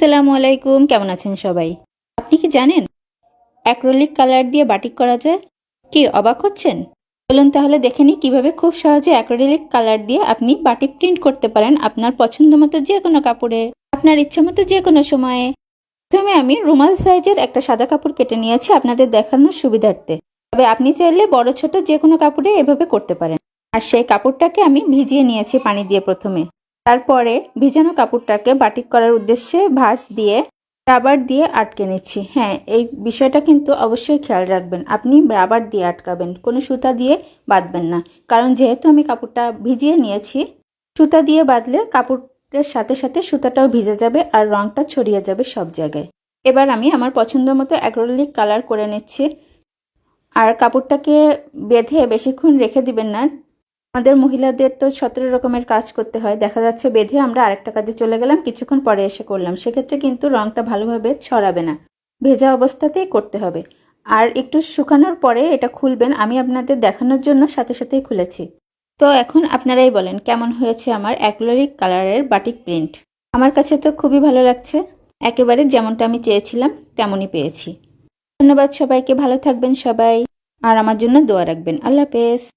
আসসালামু আলাইকুম, কেমন আছেন সবাই? আপনি কি জানেন, অ্যাক্রোলিক কালার দিয়ে বাটিক করা যায়? কি অবাক হচ্ছেন? বলুন তাহলে দেখে নিই কীভাবে খুব সহজে অ্যাক্রোলিক কালার দিয়ে আপনি বাটিক প্রিন্ট করতে পারেন আপনার পছন্দ মতো যে কোনো কাপড়ে, আপনার ইচ্ছে মতো যে কোনো সময়ে। প্রথমে আমি রুমাল সাইজের একটা সাদা কাপড় কেটে নিয়েছি আপনাদের দেখানোর সুবিধার্থে। তবে আপনি চাইলে বড়, ছোট যে কোনো কাপড়ে এভাবে করতে পারেন। আর সেই কাপড়টাকে আমি ভিজিয়ে নিয়েছি পানি দিয়ে প্রথমে। তারপরে ভিজানো কাপড়টাকে বাটিক করার উদ্দেশ্যে ভাঁজ দিয়ে, রাবার দিয়ে আটকে নিচ্ছি। হ্যাঁ এই বিষয়টা কিন্তু অবশ্যই খেয়াল রাখবেন। আপনি রাবার দিয়ে আটকাবেন, কোনো সুতা দিয়ে বাঁধবেন না। কারণ যেহেতু আমি কাপড়টা ভিজিয়ে নিয়েছি, সুতা দিয়ে বাঁধলে কাপড়ের সাথে সাথে সুতাটাও ভিজে যাবে আর রংটা ছড়িয়ে যাবে সব জায়গায়। এবার আমি আমার পছন্দ মতো অ্যাক্রোলিক কালার করে নিচ্ছি। আর কাপড়টাকে বেঁধে বেশিক্ষণ রেখে দিবেন না আমাদের মহিলাদের তো সতেরো রকমের কাজ করতে হয়। দেখা যাচ্ছে বেঁধে আমরা আরেকটা কাজে চলে গেলাম, কিছুক্ষণ পরে এসে করলাম। সেক্ষেত্রে কিন্তু রংটা ভালোভাবে ছড়াবে না। ভেজা অবস্থাতেই করতে হবে। আর একটু শুকানোর পরে এটা খুলবেন। আমি আপনাদের দেখানোর জন্য সাথে সাথেই খুলেছি। তো এখন আপনারাই বলেন, কেমন হয়েছে আমার অ্যাক্লোরিক কালারের বাটিক প্রিন্ট? আমার কাছে তো খুবই ভালো লাগছে। একেবারে যেমনটা আমি চেয়েছিলাম, তেমনই পেয়েছি। ধন্যবাদ সবাইকে। ভালো থাকবেন সবাই। আর আমার জন্য দোয়া রাখবেন। আল্লাহ হাফেজ।